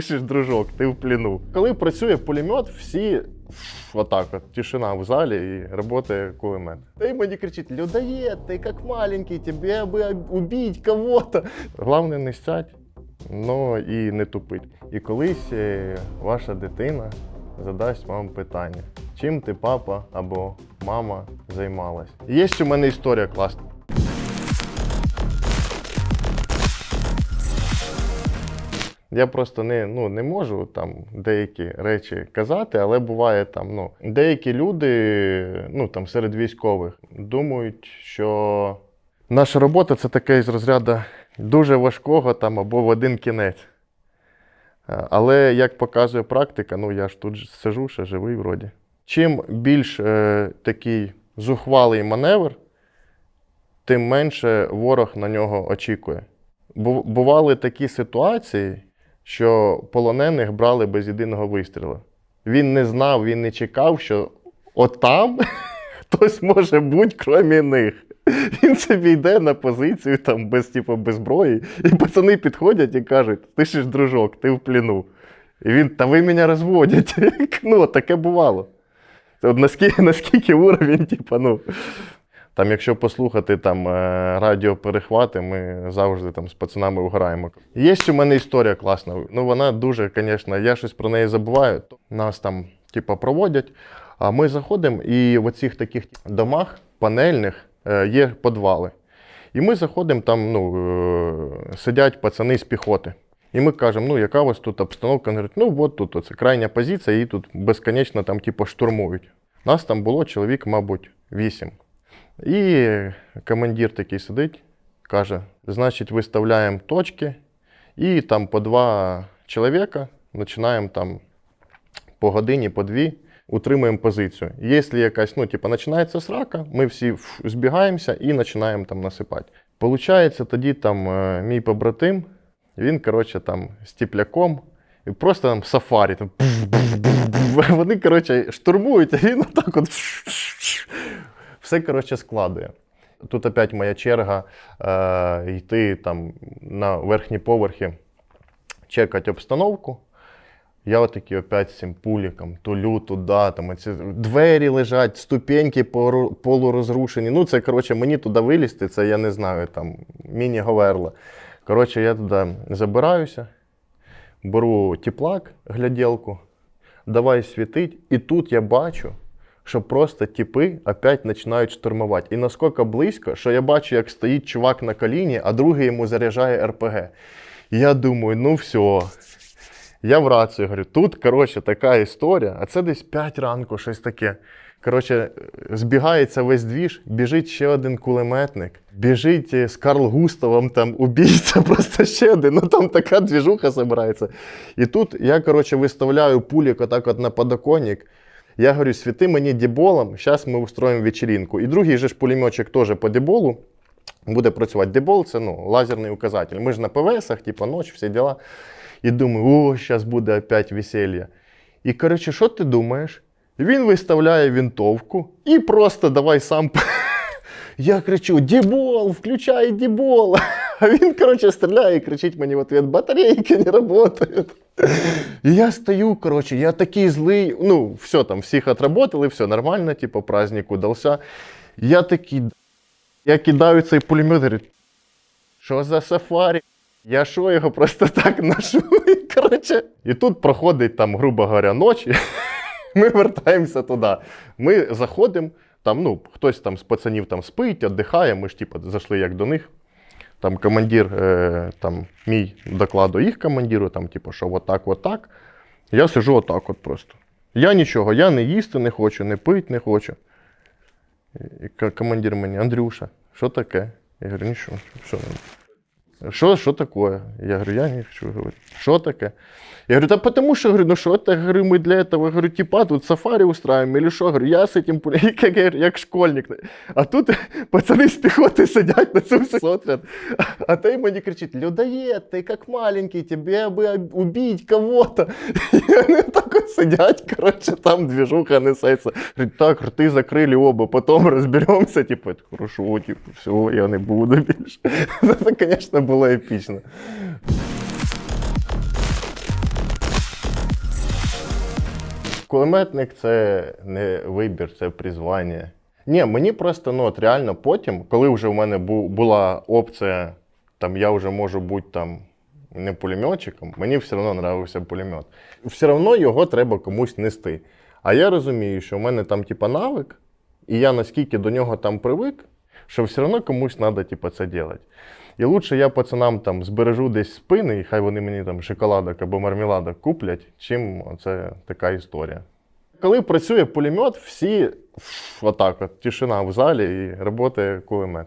Ж дружок, ти в пліну. Коли працює пулемет, всі отак от, тишина в залі і працює кулемет. Та й мені кричить: людоед, ти як маленький, тебе би убити кого-то. Головне не стять, ну і не тупить. І колись е, ваша дитина задасть вам питання, чим ти папа або мама займалась. Є у мене історія класна. Я просто не, ну, не можу там деякі речі казати, але буває там, ну, деякі люди, ну там серед військових, думають, що наша робота це таке з розряду дуже важкого там або в один кінець. Але як показує практика, ну я ж тут сижу, ще живий вроді. Чим більш е, такий зухвалий маневр, тим менше ворог на нього очікує. Бу- Бували такі ситуації, що полонених брали без єдиного вистрілу. Він не знав, він не чекав, що отам хтось може бути, крім них. Він собі йде на позицію там без, типу, без зброї, і пацани підходять і кажуть: ти ж дружок, ти в пліну. І він, та ви мене розводять. Ну, таке бувало. От наскільки, наскільки уровень, типу, ну. Там, якщо послухати там, е, радіоперехвати, ми завжди там з пацанами уграємо. Є у мене історія класна. Ну, вона дуже, звісно, я щось про неї забуваю. Нас там, типу, проводять. А ми заходимо, і в оцих таких домах панельних е, є підвали. І ми заходимо, там ну, е, сидять пацани з піхоти. І ми кажемо, ну яка у вас тут обстановка? Вони говорять, ну от тут оце крайня позиція, її тут безконечно там, типу, штурмують. Нас там було чоловік, мабуть, вісім. І командир такий сидить, каже: значить, виставляємо точки, і там по два чоловіка починаємо там по годині, по дві, утримуємо позицію. Якщо якась, ну, типу, починається срака, ми всі збігаємося і починаємо там насипати. Получається, тоді там е, мій побратим, він, коротше, там з тіпляком, і просто там сафарі. Там, вони, коротше, штурмують, а він отак от все, коротше, складує. Тут опять моя черга е, йти там на верхні поверхи, чекати обстановку. Я отакий опять цим пуліком тулю туди, там ці двері лежать, ступеньки полурозрушені. Ну, це, коротше, мені туди вилізти, це я не знаю, там міні-говерла. Коротше, я туди забираюся, беру теплак, гляділку, давай світить, і тут я бачу, що просто тіпи опять починають штурмувати. І наскільки близько, що я бачу, як стоїть чувак на коліні, а другий йому заряджає РПГ. Я думаю, ну все. Я в рацію говорю, тут, коротше, така історія, а це десь 5 ранку, щось таке. Коротше, збігається весь двіж, біжить ще один кулеметник, біжить е, з Карл Густавом там убійця, просто ще один. Ну там така двіжуха збирається. І тут я, коротше, виставляю пулік отак от на подоконник. Я говорю, світи мені деболом, зараз ми устроїмо вечеринку. І другий же ж пулеметчик теж по деболу буде працювати. Дебол це ну, лазерний указатель. Ми ж на ПВСах, типу, ніч, всі діла. І думаю, о, зараз буде опять веселье. І коротше, що ти думаєш? Він виставляє винтовку і просто давай сам. Я кричу: Дібол, включай дібол. А він, коротше, стріляє і кричить мені в ответ, батарейки не працюють. І я стою, коротше, я такий злий. Ну, все там, всіх отработали, все нормально, типу, праздник удався. Я такий, я кидаю цей пулемет, говорю, що за сафарі? Я що його просто так ношу? І, Коротше. І тут проходить там, грубо говоря, ночі. Ми вертаємося туди. Ми заходимо, там, ну, хтось там з пацанів там спить, віддихає, ми ж типу, зайшли як до них. Там командир, е, там, мій докладу їх командиру, там, типу, що отак, отак. Я сижу отак от просто. Я нічого, я не їсти не хочу, не пити не хочу. І командир мені, Андрюша, що таке? Я говорю, нічого, що? Що, що таке? Я говорю, я не хочу говорити. Що таке? Я говорю, да потому что, говорю, ну что это, говорю, мы для этого, говорю, типа тут сафари устраиваем или что? Говорю, я с этим, пу- як, як, як школьник. А тут пацани з піхоти сидять на цьому все смотрят. А той мені кричить, людоед, ти як маленький, тебе би убить кого-то. сидять, коротше, там двіжуха несеться. Говорить, так, рти закрили оба, потім розберемося. Типу, хорошо, типу, все, я не буду більше. Ну, це, звісно, було епічно. Кулеметник це не вибір, це призвання. Ні, мені просто ну от реально потім, коли вже в мене була опція, там я вже можу бути там не пулеметчиком, мені все одно нравився пулемет. Все одно його треба комусь нести. А я розумію, що в мене там типа навик, і я наскільки до нього там привик, що все одно комусь треба типа, це робити. І лучше я пацанам там збережу десь спини, і хай вони мені там шоколадок або мармеладок куплять, чим це така історія. Коли працює пулемет, всі отак, от, тишина в залі і працює кулемет.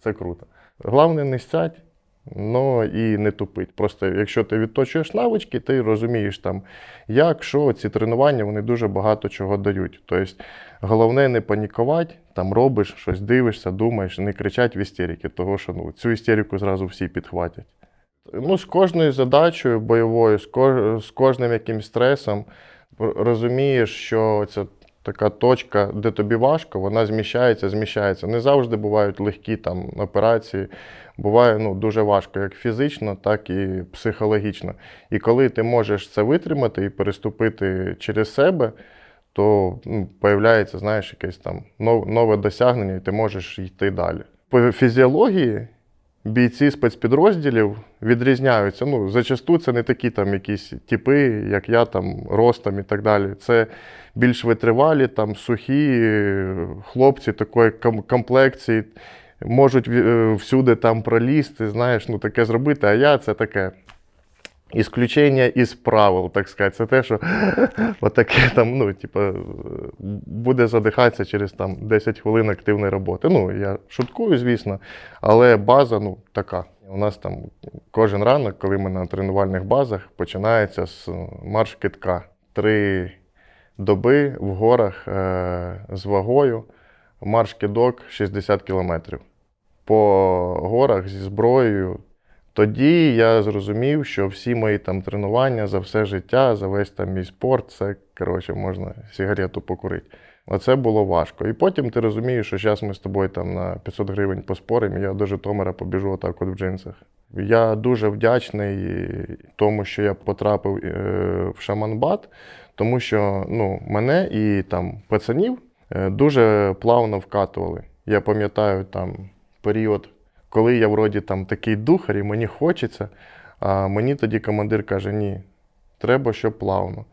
Це круто. Головне не сядь, ну і не тупить. Просто якщо ти відточуєш навички, ти розумієш там, як, що, ці тренування вони дуже багато чого дають. Тобто, головне не панікувати, там робиш, щось дивишся, думаєш, не кричать в істерики, того що ну, цю істерику зразу всі підхватять. Ну, з кожною задачею бойовою, з, кож... з кожним якимсь стресом розумієш, що ця така точка, де тобі важко, вона зміщається, зміщається. Не завжди бувають легкі там операції. Буває ну, дуже важко, як фізично, так і психологічно. І коли ти можеш це витримати і переступити через себе, то ну, появляється, знаєш, якесь там нове досягнення, і ти можеш йти далі. По фізіології бійці спецпідрозділів відрізняються. Ну, зачасту це не такі там якісь типи, як я, там, ростом і так далі. Це більш витривалі, там, сухі е, хлопці такої комплекції, можуть е, всюди там пролізти, знаєш, ну таке зробити, а я це таке. Ісключення із правил, так сказати. Це те, що отаке там, ну, типу, е, буде задихатися через там 10 хвилин активної роботи. Ну, я шуткую, звісно, але база ну, така. У нас там кожен ранок, коли ми на тренувальних базах, починається з марш китка. Три доби в горах е- з вагою, марш кидок 60 кілометрів. По горах зі зброєю тоді я зрозумів, що всі мої там тренування за все життя, за весь там мій спорт, це коротше можна сигарету покурити. Оце було важко. І потім ти розумієш, що зараз ми з тобою там на 500 гривень поспоримо, я до Житомира побіжу отак от в джинсах. Я дуже вдячний тому, що я потрапив е, в Шаманбат, тому що ну, мене і там пацанів е, дуже плавно вкатували. Я пам'ятаю там період коли я вроді там такий духар і мені хочеться, а мені тоді командир каже: ні, треба, щоб плавно.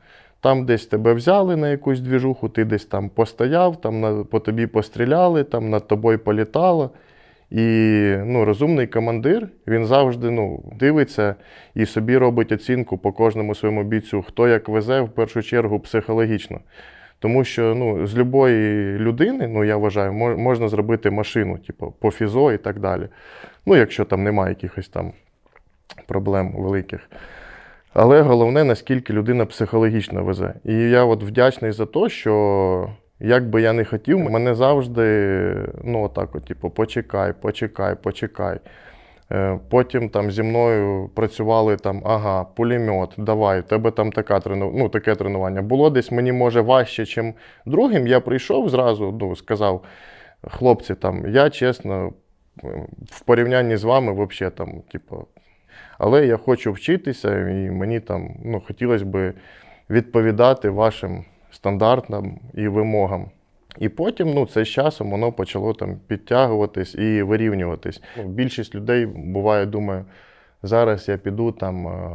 Там десь тебе взяли на якусь двіжуху, ти десь там постояв, там на, по тобі постріляли, там над тобою політало. І ну, розумний командир він завжди ну, дивиться і собі робить оцінку по кожному своєму бійцю, хто як везе в першу чергу психологічно. Тому що ну, з любої людини, ну я вважаю, можна зробити машину, типу, по фізо і так далі. Ну, якщо там немає якихось там проблем великих. Але головне, наскільки людина психологічно везе. І я от вдячний за те, що як би я не хотів, мене завжди, ну, отак, от, типу, почекай, почекай, почекай. Е, Потім там зі мною працювали там, ага, пулемет, давай, тебе там така трену... ну, таке тренування. Було десь мені може важче, ніж другим. Я прийшов зразу, ну, сказав, хлопці, там, я чесно, в порівнянні з вами, взагалі там, типу, але я хочу вчитися, і мені там ну, хотілося б відповідати вашим стандартам і вимогам. І потім, ну, це з часом воно почало там підтягуватись і вирівнюватись. Ну, більшість людей буває, думає, зараз я піду там е,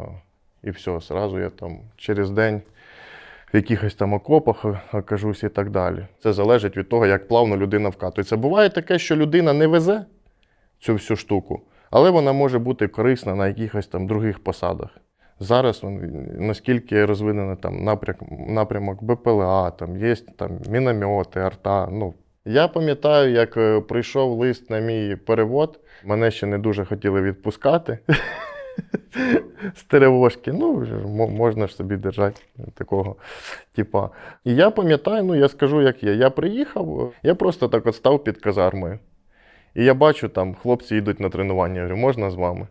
і все, зразу я там через день в якихось там окопах окажусь і так далі. Це залежить від того, як плавно людина вкатується. Буває таке, що людина не везе цю всю штуку, але вона може бути корисна на якихось там других посадах. Зараз ну, наскільки розвинений там напрямок, напрямок БПЛА, там є там міномети, арта. Ну, я пам'ятаю, як е, прийшов лист на мій перевод, мене ще не дуже хотіли відпускати. З Теревошки, ну, можна ж собі держати такого. Типа. І я пам'ятаю, ну я скажу, як є. Я приїхав, я просто так от став під казармою. І я бачу, там хлопці йдуть на тренування. Я говорю, можна з вами?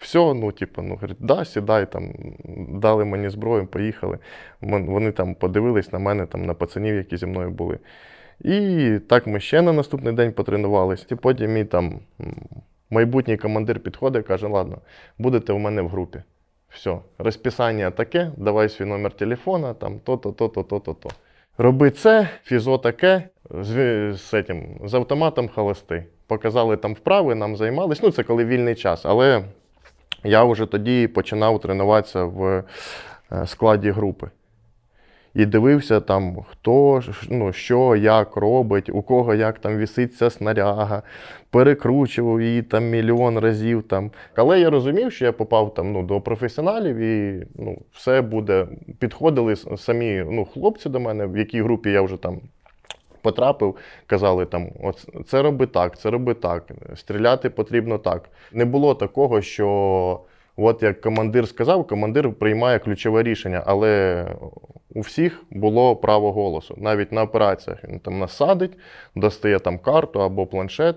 Все, ну, типу, ну, говорить, да, сідай, там, дали мені зброю, поїхали. Вони там подивились на мене, там, на пацанів, які зі мною були. І так ми ще на наступний день потренувалися. І потім мій там майбутній командир підходить і каже, ладно, будете у мене в групі. Все, розписання таке, давай свій номер телефона, там то-то, то-то, то-то, то. Роби це, фізо таке, з, з, этим, з автоматом холости. Показали там вправи, нам займались. Ну, це коли вільний час. Але я вже тоді починав тренуватися в е, складі групи. І дивився там, хто ну, що, як робить, у кого як там віситься снаряга, перекручував її там мільйон разів. Там. Але я розумів, що я попав там, ну, до професіоналів і ну, все буде. Підходили самі ну, хлопці до мене, в якій групі я вже там потрапив, казали там: це роби так, це роби так, стріляти потрібно так. Не було такого, що от як командир сказав, командир приймає ключове рішення, але у всіх було право голосу. Навіть на операціях він там насадить, достає там карту або планшет.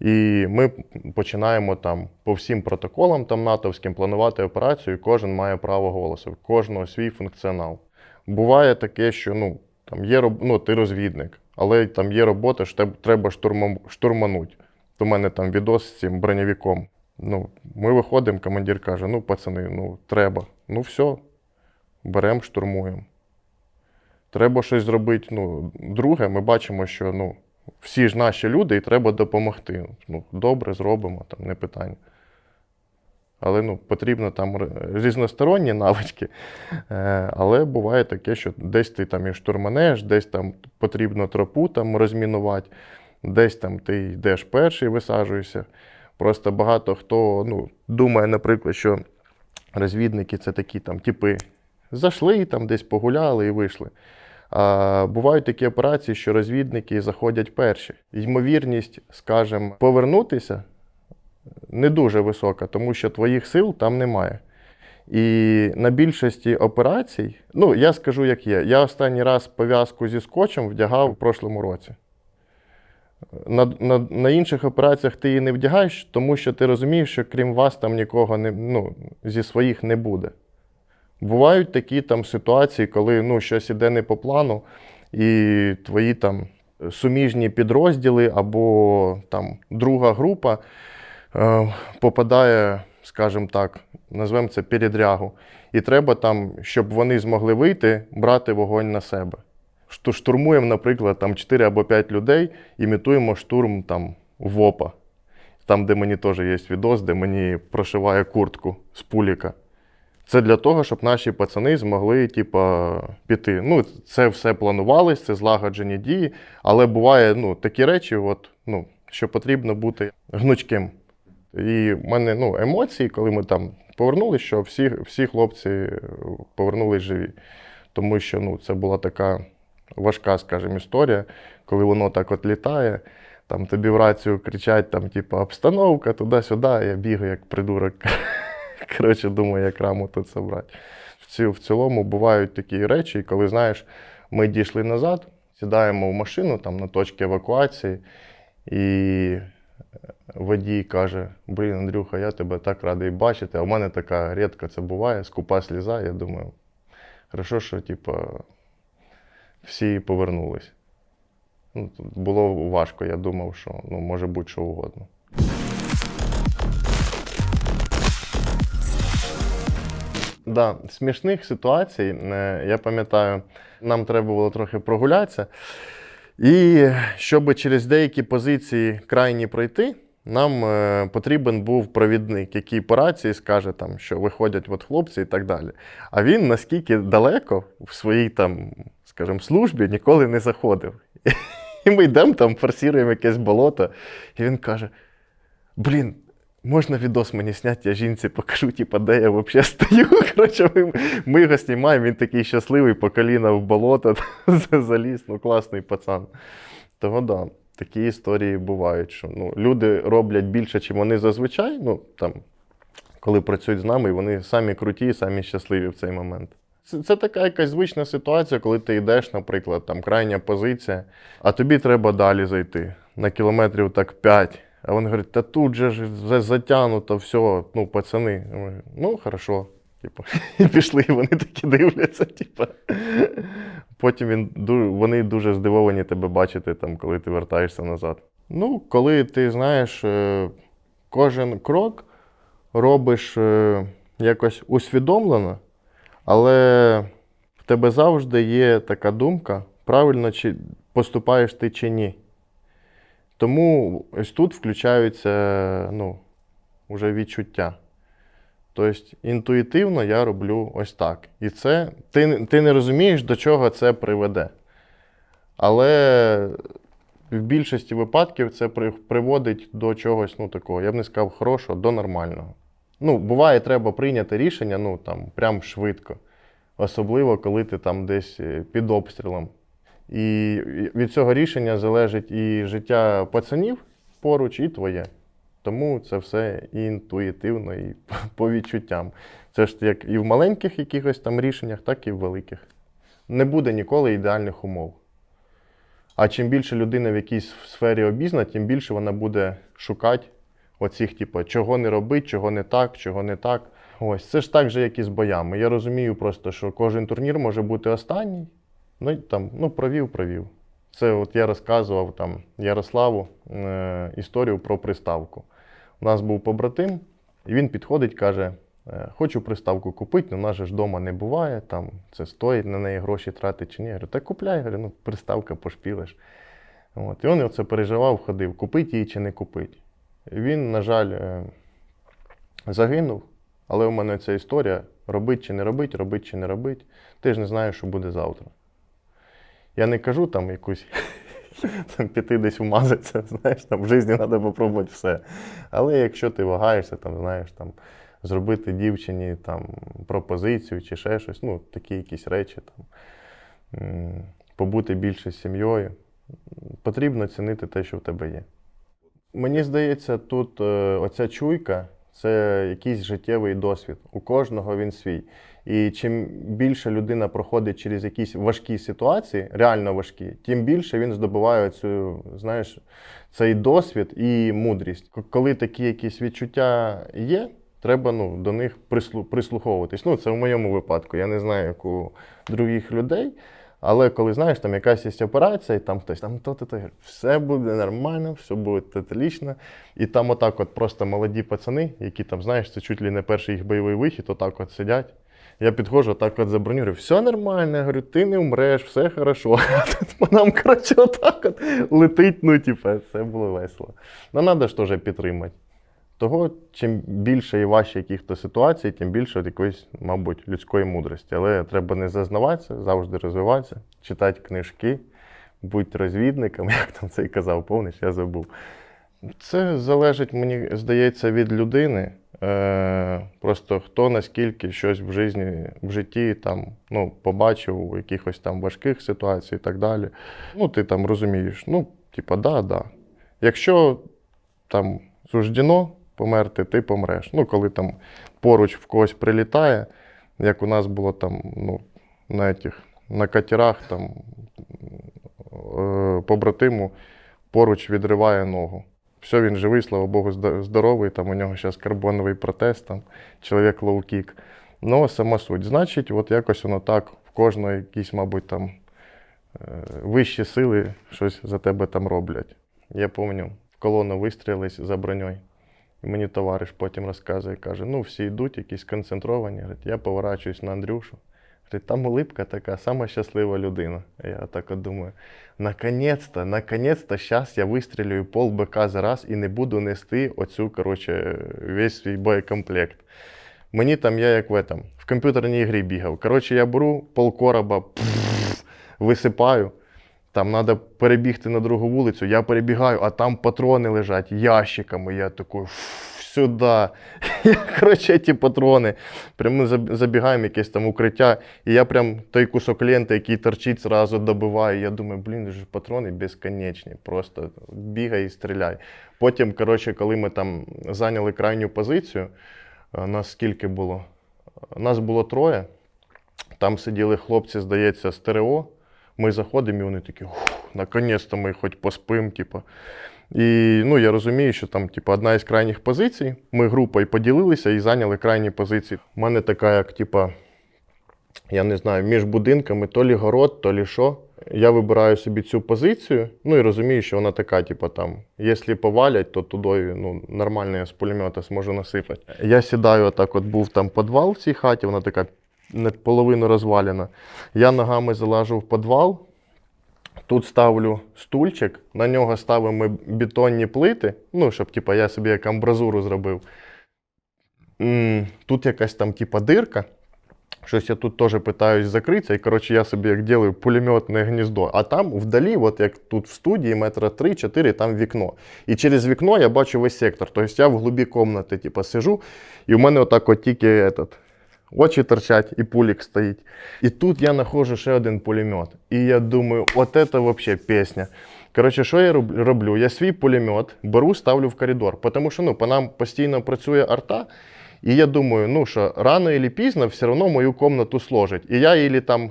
І ми починаємо там по всім протоколам там натовським планувати операцію, і кожен має право голосу, кожного свій функціонал. Буває таке, що ну, там є ну, ти розвідник, але там є робота, що треба штурма... штурмануть. У мене там відос з цим броньовиком. Ну, ми виходимо, командир каже: ну, пацани, ну треба. Ну, все, беремо, штурмуємо. Треба щось зробити. Ну, друге, ми бачимо, що ну, всі ж наші люди і треба допомогти. Ну, добре, зробимо, там, не питання. Але ну, потрібно там різносторонні навички. Е, але буває таке, що десь ти там і штурманеш, десь там потрібно тропу там розмінувати, десь там ти йдеш перший, висаджуєшся. Просто багато хто ну, думає, наприклад, що розвідники це такі там типи. Зайшли, там десь погуляли і вийшли. А бувають такі операції, що розвідники заходять перші. Ймовірність, скажімо, повернутися не дуже висока, тому що твоїх сил там немає. І на більшості операцій, ну я скажу, як є. Я останній раз пов'язку зі скотчем вдягав в прошлому році. На, на, на інших операціях ти її не вдягаєш, тому що ти розумієш, що крім вас там нікого не, ну, зі своїх не буде. Бувають такі там ситуації, коли ну, щось іде не по плану, і твої там суміжні підрозділи або там друга група попадає, скажімо так, назвемо це передрягу. І треба там, щоб вони змогли вийти, брати вогонь на себе. Штурмуємо, наприклад, там 4 або 5 людей, імітуємо штурм там ВОПа. Там, де мені теж є відос, де мені прошиває куртку з пуліка. Це для того, щоб наші пацани змогли, типа, піти. Ну, це все планувалось, це злагоджені дії, але буває ну, такі речі, от, ну, що потрібно бути гнучким. І в мене ну, емоції, коли ми там повернулися, що всі, всі хлопці повернулись живі. Тому що ну, це була така важка, скажімо, історія, коли воно так от літає, там тобі в рацію кричать, там, типу, обстановка, туди-сюди, я бігаю як придурок. Коротше, думаю, як раму тут забрати. В, ці, в цілому бувають такі речі, коли знаєш, ми дійшли назад, сідаємо в машину там на точці евакуації, і е, водій каже: Блін, Андрюха, я тебе так радий бачити. А в мене така рідко це буває, скупа сліза. Я думаю, хорошо, що типу, всі повернулись. Ну, було важко, я думав, що ну, може бути що угодно. Да, смішних ситуацій, е, я пам'ятаю, нам треба було трохи прогулятися. І щоб через деякі позиції крайні пройти, нам е, потрібен був провідник, який по рації скаже, там, що виходять от хлопці і так далі. А він наскільки далеко в своїй там, скажімо, службі ніколи не заходив. І ми йдемо там, форсіруємо якесь болото, і він каже: Блін, можна відос мені зняти, я жінці покажу, типу, де я взагалі стою. Коротше, ми, ми його знімаємо, він такий щасливий, по коліна в болото заліз, ну класний пацан. Того да, такі історії бувають, що ну, люди роблять більше, ніж вони зазвичай. Ну, там, коли працюють з нами, і вони самі круті, самі щасливі в цей момент. Це, це така якась звична ситуація, коли ти йдеш, наприклад, там крайня позиція, а тобі треба далі зайти на кілометрів так 5. А вони говорять, та тут же ж затягнуто, все, ну, пацани. Ну, хорошо. Типу, і пішли, і вони такі дивляться. Типу. Потім він, вони дуже здивовані тебе бачити, там, коли ти вертаєшся назад. Ну, коли ти знаєш, е, кожен крок робиш е, якось усвідомлено, але в тебе завжди є така думка, правильно чи поступаєш ти чи ні. Тому ось тут включаються ну, вже відчуття. Тобто інтуїтивно я роблю ось так. І це ти, ти не розумієш, до чого це приведе. Але в більшості випадків це при- приводить до чогось, ну такого, я б не сказав хорошого, до нормального. Ну, буває, треба прийняти рішення, ну там прям швидко. Особливо, коли ти там десь е, під обстрілом. І від цього рішення залежить і життя пацанів поруч, і твоє. Тому це все і інтуїтивно, і по відчуттям. Це ж як і в маленьких якихось там рішеннях, так і в великих. Не буде ніколи ідеальних умов. А чим більше людина в якійсь сфері обізна, тим більше вона буде шукати оцих, типу, чого не робить, чого не так, чого не так. Ось це ж так же, як і з боями. Я розумію просто, що кожен турнір може бути останній. Ну, там, ну, провів, провів. Це от я розказував там Ярославу е, історію про приставку. У нас був побратим, і він підходить, каже: е, хочу приставку купити, але в нас же ж вдома не буває, там це стоїть на неї гроші тратити чи ні. Я говорю, та купляй, говорю, ну приставка пошпілиш. От. І він оце переживав, ходив, купити її чи не купити. Він, на жаль, е, загинув, але у мене ця історія: робить чи не робить, робить чи не робить. Ти ж не знаєш, що буде завтра. Я не кажу там якусь там, піти десь вмазатися, знаєш, там в житті треба попробувати все. Але якщо ти вагаєшся, там, знаєш, там, зробити дівчині там, пропозицію чи ще щось, ну, такі якісь речі, там, побути більше з сім'єю, потрібно цінити те, що в тебе є. Мені здається, тут е, оця чуйка це якийсь життєвий досвід. У кожного він свій. І чим більше людина проходить через якісь важкі ситуації, реально важкі, тим більше він здобуває цю, знаєш, цей досвід і мудрість. Коли такі якісь відчуття є, треба ну, до них прислу- прислуховуватись. Ну, це в моєму випадку. Я не знаю, як у других людей. Але коли знаєш, там якась є операція, і там хтось там то-то, то, все буде нормально, все буде отлично. І там отак от просто молоді пацани, які там, знаєш, це чуть ли не перший їх бойовий вихід, отак от сидять. Я підходжу, отак от забронюю, все нормально, я говорю, ти не вмреш, все хорошо. По нам, коротше, отак от летить, ну, типу, це було весело. Ну, треба ж теж підтримати. Того, чим більше і важче яких-то ситуацій, тим більше от якоїсь, мабуть, людської мудрості. Але треба не зазнаватися, завжди розвиватися, читати книжки, бути розвідником, як там це і казав, помниш, я забув. Це залежить, мені здається, від людини. Е, просто хто наскільки щось в житті, в житті там, ну, побачив у якихось там важких ситуацій і так далі. Ну, ти там розумієш, ну, типа, да, да. Якщо там суждено померти, ти помреш. Ну, коли там поруч в когось прилітає, як у нас було там, ну, на, этих, на катерах, там е, побратиму поруч відриває ногу. Все, він живий, слава Богу, здоровий, там у нього зараз карбоновий протез, там чоловік лоу-кік. Ну, сама суть. Значить, от якось воно так, в кожної якісь, мабуть, там е, вищі сили щось за тебе там роблять. Я пам'ятаю, в колону вистрілились за броньою. І мені товариш потім розказує, каже: ну, всі йдуть, якісь концентровані. Я поворачуюсь на Андрюшу. Говорить, там улипка така, сама щаслива людина. Я так от думаю, наконець-то, наконець-то, зараз я вистрілюю пол БК за раз і не буду нести оцю, коротше, весь свій боєкомплект. Мені там, я як в этом, в комп'ютерній грі бігав. Коротше, я беру пол короба, пф, висипаю. Там треба перебігти на другу вулицю, я перебігаю, а там патрони лежать ящиками. Я такий «Фу, сюди. Я, коротше, ті патрони. Прямо ми забігаємо якесь там укриття, і я прям той кусок ленти, який торчить, зразу добиваю. Я думаю, блін, ж патрони безконечні. Просто бігай і стріляй. Потім, коротше, коли ми там зайняли крайню позицію, а нас скільки було? Нас було троє. Там сиділи хлопці, здається, з ТРО. Ми заходимо, і вони такі, наконець-то ми хоч поспим, типу. І ну, я розумію, що там типу, одна із крайніх позицій. Ми групою поділилися і зайняли крайні позиції. У мене така, як, типу, я не знаю, між будинками то лі город, то лі що. я вибираю собі цю позицію, ну і розумію, що вона така, типу, там, якщо повалять, то туди ну, нормально я з пулемета зможу насипати. Я сідаю, отак, от був там підвал в цій хаті, вона така половину розвалена. Я ногами залажу в підвал, тут ставлю стульчик, на нього ставимо бетонні плити, ну, щоб типу, я собі як амбразуру зробив. Тут якась там типа дирка. Щось я тут теж питаюсь закритися, і коротше я собі як ділю пулеметне гніздо. А там вдалі, от як тут в студії, метра 3-4, там вікно. І через вікно я бачу весь сектор. Тобто я в глубі кімнати, типу, сижу, і в мене отак от тільки этот, очі торчать, і пулік стоїть. І тут я знаходжу ще один пулемет. І я думаю, от це взагалі пісня. Коротше, що я роблю? Я свій пулемет беру, ставлю в коридор, тому що ну, по нам постійно працює арта. І я думаю, ну що рано чи пізно все одно мою комнату сложить. І я ілі там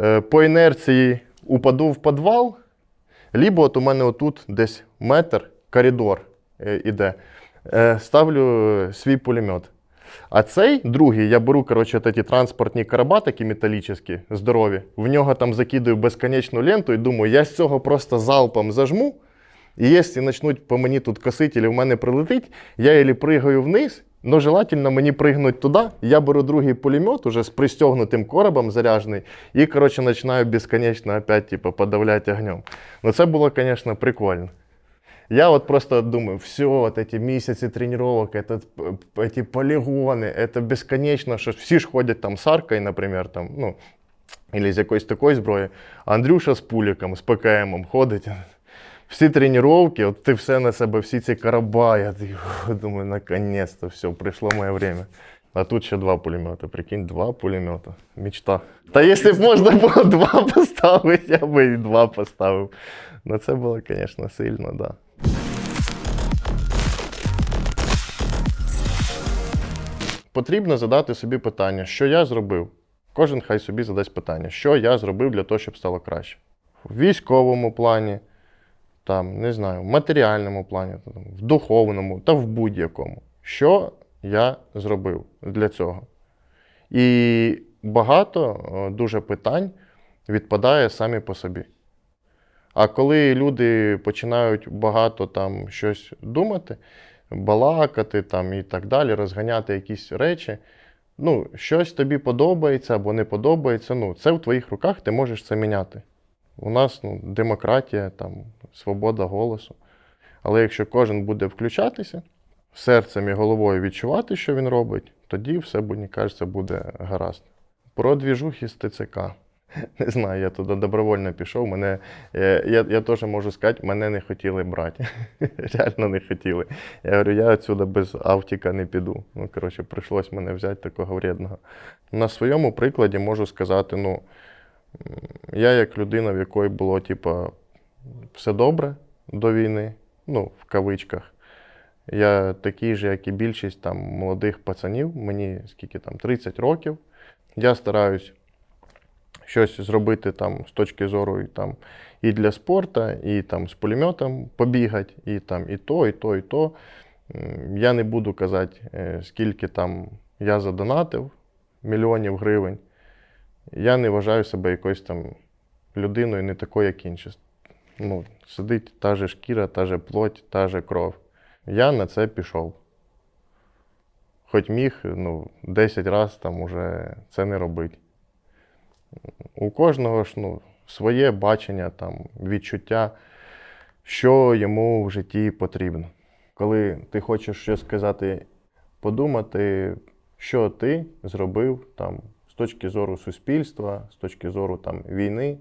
е, по інерції упаду в підвал, либо от у мене отут десь метр коридор е, іде. Е, ставлю свій пулемет. А цей другий, я беру, коротше, ті транспортні короба, такі металічні, здорові. В нього там закидаю безконечну ленту і думаю, я з цього просто залпом зажму. І якщо почнуть по мені тут косити, або в мене прилетить, я ілі пригаю вниз, но желательно мені пригнути туди. Я беру другий пулемет уже з пристегнутим коробом заряжений, і, коротше, починаю безконечно опять, типу, подавляти огнем. Ну це було, звісно, прикольно. Я вот просто думаю, все, вот эти месяцы тренировок, этот, п- п- эти полигоны, это бесконечно, що всі ж ходять там з аркою, наприклад, там, ну, или з якоюсь такою зброєю. А Андрюша з пуліком, з ПКМом ходить. Всі тренування, от ти все на себе, всі ці короба, я такий, «Ух», думаю, наконец-то, все, прийшло моє время. А тут ще два пулемета, прикинь, два пулемета. Мечта. Та якщо б можна було два поставити, я би і два поставив. Ну це було, звісно, сильно, так. Да. Потрібно задати собі питання, що я зробив. Кожен хай собі задасть питання, що я зробив для того, щоб стало краще. В військовому плані, там, не знаю, в матеріальному плані, в духовному та в будь-якому. Що я зробив для цього? І багато дуже питань відпадає самі по собі. А коли люди починають багато там щось думати, балакати там і так далі, розганяти якісь речі, ну, щось тобі подобається або не подобається, ну, це в твоїх руках, ти можеш це міняти. У нас ну, демократія, там, свобода голосу. Але якщо кожен буде включатися, серцем і головою відчувати, що він робить, тоді все, мені кажеться, буде гаразд. Про двіжухи з ТЦК. Не знаю, я туди добровольно пішов. Мене, е, я, я теж можу сказати, мене не хотіли брати. Реально не хотіли. Я говорю, я отсюди без автіка не піду. Ну, коротше, прийшлось мене взяти такого вредного. На своєму прикладі можу сказати, ну, я як людина, в якої було, типа, все добре до війни, ну, в кавичках. Я такий же, як і більшість там молодих пацанів, мені скільки там 30 років. Я стараюсь щось зробити там з точки зору і, там, і для спорту, і там з пулеметом побігати, і там і то, і то, і то. Я не буду казати, е, скільки там я задонатив мільйонів гривень. Я не вважаю себе якоюсь там людиною не такою, як інші. Ну, сидить та же шкіра, та же плоть, та же кров. Я на це пішов. Хоч міг ну, 10 разів там уже це не робити. У кожного ж ну, своє бачення, там, відчуття, що йому в житті потрібно. Коли ти хочеш щось сказати, подумати, що ти зробив там, з точки зору суспільства, з точки зору там, війни,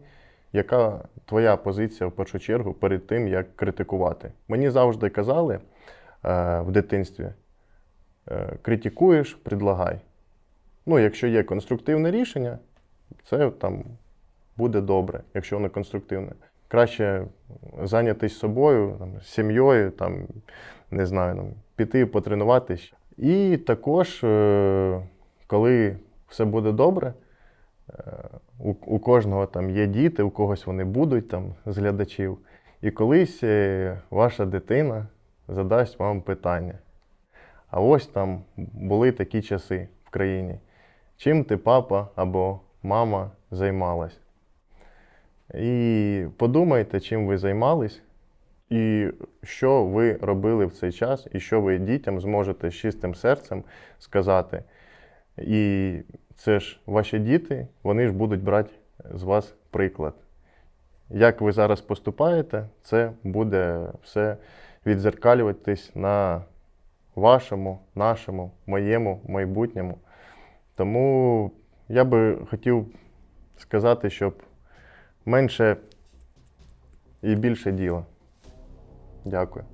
яка твоя позиція в першу чергу перед тим, як критикувати. Мені завжди казали е, в дитинстві: е, критикуєш, предлагай. Ну, якщо є конструктивне рішення, це там буде добре, якщо воно конструктивне. Краще зайнятися собою, там, сім'єю, там, не знаю, там, піти потренуватись. І також, е, коли все буде добре, е, у, кожного там є діти, у когось вони будуть там з глядачів. І колись е, ваша дитина задасть вам питання. А ось там були такі часи в країні. Чим ти, папа або мама, займалась? І подумайте, чим ви займались, і що ви робили в цей час, і що ви дітям зможете з чистим серцем сказати. І це ж ваші діти, вони ж будуть брати з вас приклад. Як ви зараз поступаєте, це буде все відзеркалюватись на вашому, нашому, моєму майбутньому. Тому я би хотів сказати, щоб менше і більше діла. Дякую.